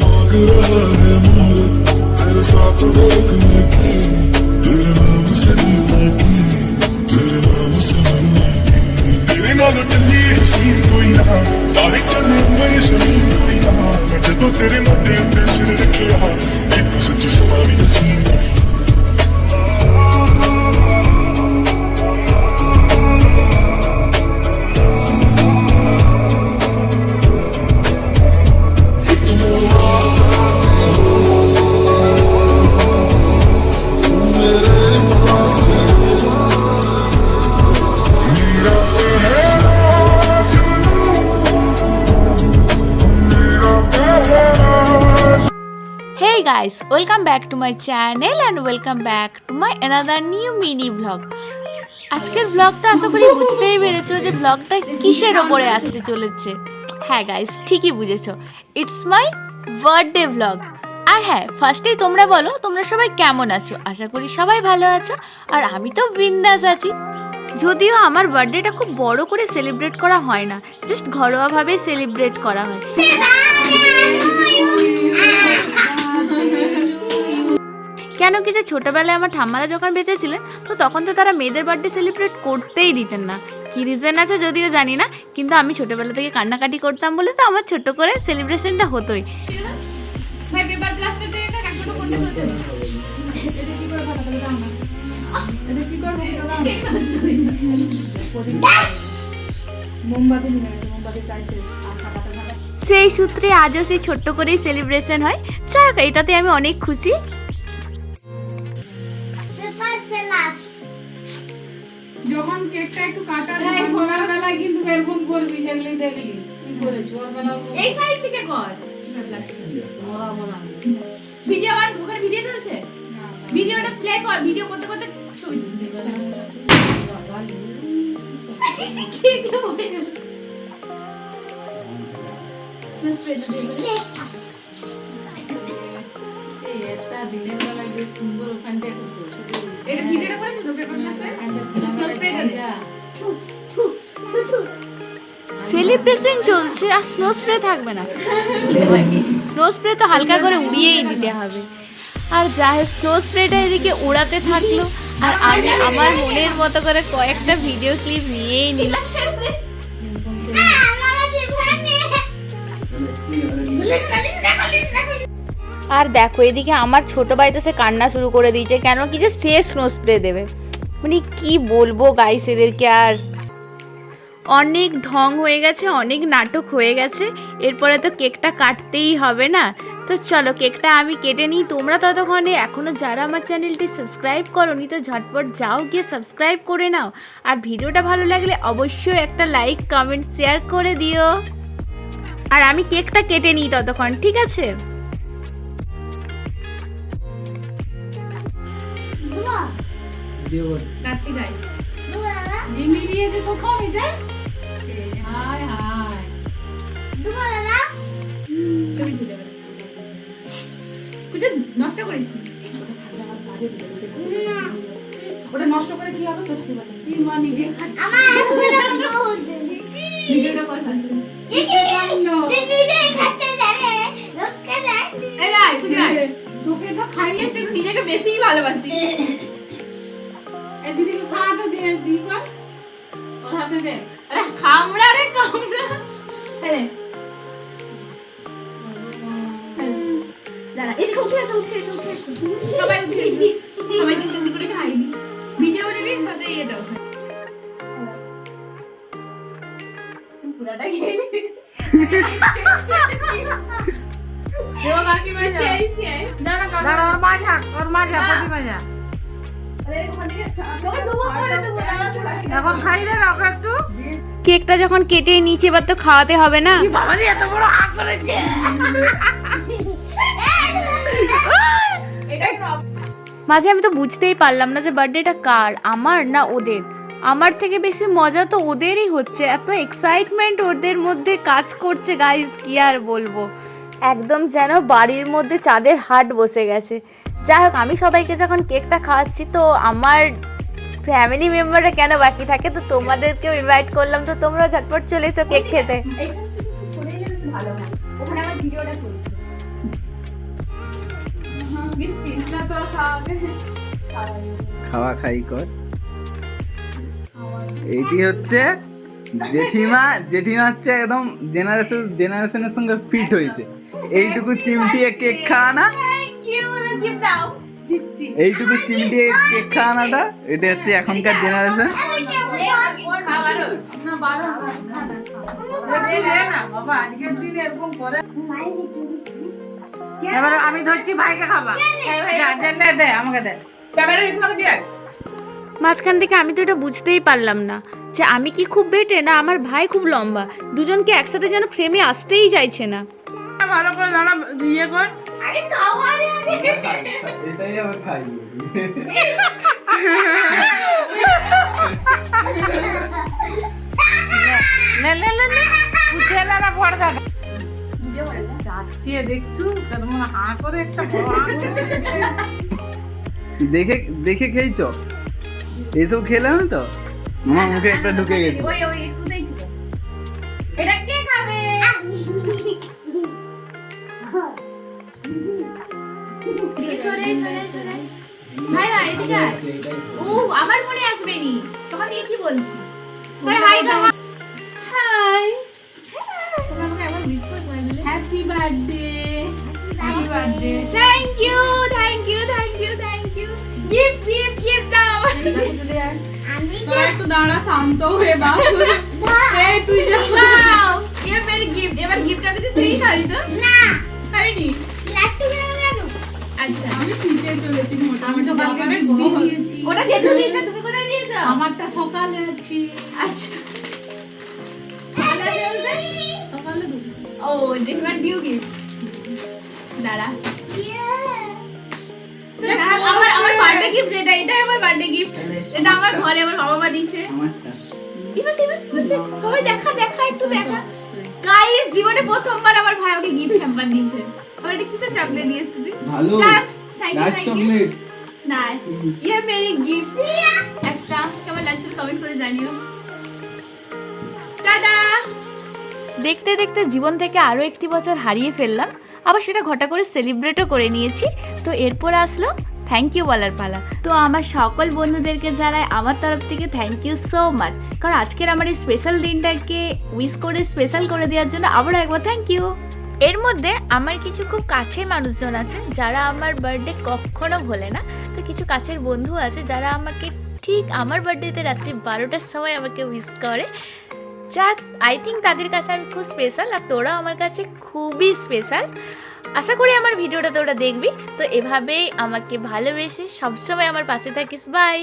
मांग है मोहब्बत तेरे हसीन कोई ना तारे चले मैं ज़मीन कोई तेरे मोटे उत्ते सिर रखिया एक सच्ची सवारी हसीन Guys, welcome back to my channel and welcome back to my another new mini vlog. আজকের ব্লগটা আশা করি বুঝতেই পেরেছ যে ব্লগটা কিসের ওপরে আসতে চলেছে। হ্যাঁ গাইস ঠিকই বুঝেছ। ইটস মাই বার্থডে ব্লগ আর হ্যাঁ ফার্স্টেই তোমরা বলো তোমরা সবাই কেমন আছো? আশা করি সবাই ভালো আছো। আর আমি তো বিন্দাস আছি। যদিও আমার বার্থডেটা খুব বড় করে সেলিব্রেট করা হয় না জাস্ট ঘরোয়াভাবেই সেলিব্রেট করা হয়। কেন কি যে ছোটবেলায় আমার ঠাম্মারা যখন বেঁচে ছিলেন তো তখন তো তারা মেয়েদের বার্থডে সেলিব্রেট করতেই দিতেন না। কি রিজন আছে যদিও জানি না, কিন্তু আমি ছোটবেলা থেকে কান্নাকাটি করতাম বলে তো আমার ছোট করে সেলিব্রেশনটা হতোই। সেই সূত্রে আজও সেই ছোট্ট করেই সেলিব্রেশন হয়। যাক, এটাতে আমি অনেক খুশি। যখন কেকটা একটু কাটা সোনার বেলায় কিন্তু এরকম করবি যেগুলি দেখলি। তুই করে চোর বেলা এই সাইড থেকে কর। বড় বড় ভিডিও আর ওখানে ভিডিও চলছে? ভিডিওটা প্লে কর ভিডিও করতে করতে ছবি তুলবি। কে কে বলে গেছে? এই দিনের বেলায় বেশ সুন্দর ওখানটা করতো এটা ভিডিওটা করেছ তো পেপার প্লাস্টার ওখানটা খোলামেলা যা সেলিব্রেশন চলছে আর স্নো স্প্রে থাকবে না স্নো স্প্রে তো হালকা করে উড়িয়েই দিতে হবে আর যাই হোক স্নো স্প্রেটা এদিকে উড়াতে থাকল আর আমি আমার মনের মতো করে কয়েকটা ভিডিও ক্লিপ নিয়েই নিলাম আর দেখো, এদিকে আমার ছোট ভাই তো সে কান্না শুরু করে দিয়েছে। কেন কি যে সে স্নো স্প্রে দেবে। মানে কি বলব গাইস এদেরকে আর? অনেক ঢং হয়ে গেছে, অনেক নাটক হয়ে গেছে। এরপরে তো কেকটা কাটতেই হবে না। তো চলো, কেকটা আমি কেটে নিই। তোমরা ততক্ষণে এখনও যারা আমার চ্যানেলটি সাবস্ক্রাইব করোনি, তো ঝটপট যাও, গিয়ে সাবস্ক্রাইব করে নাও। আর ভিডিওটা ভালো লাগলে অবশ্যই একটা লাইক কমেন্ট শেয়ার করে দিও। আর আমি কেকটা কেটে নিই ততক্ষণ, ঠিক আছে? কার্তিক আয়। ডিমি দিয়েছে কখন এটা হায় হায় নষ্ট করিস। ওটা নষ্ট করে কি হবে তুই মা নিজে ভিডিওটা কর ভালো। খাইয়ে তুই নিজেকে বেশিই ভালোবাসি। এই দিদিকে খাওয়াতে দে তুই কর। ওর হাতে দে। আরে কামড়া রে কামড়া। হ্যাঁ দাঁড়া এদিকে উঠে এসো উঠে এসো উঠে এসো মাজা পটি মাজা এখন খাই রাখো একটু। কেকটা যখন কেটে নিচে এবার তো খাওয়াতে হবে না। এত বড় করেছে। মাঝে আমি তো বুঝতেই পারলাম না যে বার্থডেটা কার আমার না ওদের? আমার থেকে বেশি মজা তো ওদেরই হচ্ছে। এত এক্সাইটমেন্ট ওদের মধ্যে কাজ করছে গাইজ কি আর বলব? একদম যেন বাড়ির মধ্যে চাঁদের হাট বসে গেছে। যাই হোক আমি সবাইকে যখন কেকটা খাওয়াচ্ছি তো আমার ফ্যামিলি মেম্বাররা কেন বাকি থাকে? তো তোমাদেরকেও ইনভাইট করলাম তো তোমরা ঝটপট চলে এসো কেক খেতে। খাওয়া খাই কর। এইটি হচ্ছে জেঠিমা জেঠিমা হচ্ছে একদম জেনারেশন জেনারেশনের সঙ্গে ফিট হয়েছে। এইটুকু চিমটিয়ে কেক খাওয়ানা। থ্যাংক এইটুকু কেক খাওয়ানাটা এটা হচ্ছে এখনকার জেনারেশন খাবারও না বারো না বাবা আজকের দিনে এরকম করে এবার আমি ধরছি ভাইকে খাবা দে আমাকে দে। ক্যামেরা তোমাকে দিয়ে মাঝখান থেকে আমি তো এটা বুঝতেই পারলাম না যে আমি কি খুব বেটে না আমার ভাই খুব লম্বা। দুজনকে একসাথে যেন ফ্রেমে আসতেই চাইছে না। ভালো করে দাঁড়া ইয়ে কর। আরে খাওয়া রে আরে এটাই আবার খাই। লে লে লে লে পুছে লারা ভর দাদা যাচ্ছি দেখছু? কেমন হা করে একটা বড় দেখে দেখে খেয়েছ? এইসব খেলাম তো? আমার মুখে একটা ঢুকে গেছে। ওই ওই একটু দেখি এটা কে খাবে? সরে সরে সরে। ভাই ভাই এদিকে ও আবার পরে আসবে নি। তখন নিয়ে কি বলছি ভাই hi hi. Happy birthday thank you thank you thank you thank you gift gift gift দাও। তোরা একটু দাঁড়া শান্ত হয়ে বাস এ তুই জামা এ মেরি গিফট এবার গিফট আমি তুই খাবি তো? না। খাইনি। লাগতে আচ্ছা। আমি পিছিয়ে চলেছি মোটামুটি। তো কালকে আমি আমি দিয়েছি। ওটা যেটু দিয়েছে তুমি কোথায় দিয়েছ? আমারটা সকালে আছি। আচ্ছা। সকালে আসে সকালে ও জেঠিমার ডিউ গিফট দাঁড়া। আমার আমার বার্থডে গিফট এটা এটাই আমার বার্থডে গিফট এটা আমার ঘরে আমার বাবা মা দিয়েছে। আমারটা। ইবাস ইবাস ইবাস সবাই দেখা দেখা একটু দেখা। গাইস জীবনে প্রথমবার আমার ভাই আমাকে গিফট হ্যাম্পার দিয়েছে। এটা কিসের চকলেট ভালো। না ইয়ে মেরি গিফট একটা কেমন লাগছে কমেন্ট করে জানিও। টাটা দেখতে দেখতে জীবন থেকে আরও একটি বছর হারিয়ে ফেললাম আবার সেটা ঘটা করে সেলিব্রেটও করে নিয়েছি। তো এরপর আসলো থ্যাংক ইউ বলার পালা। তো আমার সকল বন্ধুদেরকে জানাই আমার তরফ থেকে থ্যাংক ইউ সো মাচ কারণ আজকের আমার এই স্পেশাল দিনটাকে উইশ করে স্পেশাল করে দেওয়ার জন্য আবারও একবার থ্যাংক ইউ এর মধ্যে আমার কিছু খুব কাছের মানুষজন আছে যারা আমার বার্থডে কখনো ভোলে না। তো কিছু কাছের বন্ধু আছে, যারা আমাকে ঠিক আমার বার্থডেতে রাত্রি বারোটার সময় আমাকে উইশ করে। যাক আই থিঙ্ক তাদের কাছে আমি খুব স্পেশাল আর তোরা আমার কাছে খুবই স্পেশাল আশা করি আমার ভিডিওটা তোরা দেখবি। তো এভাবেই আমাকে ভালোবেসে সবসময় আমার পাশে থাকিস। বাই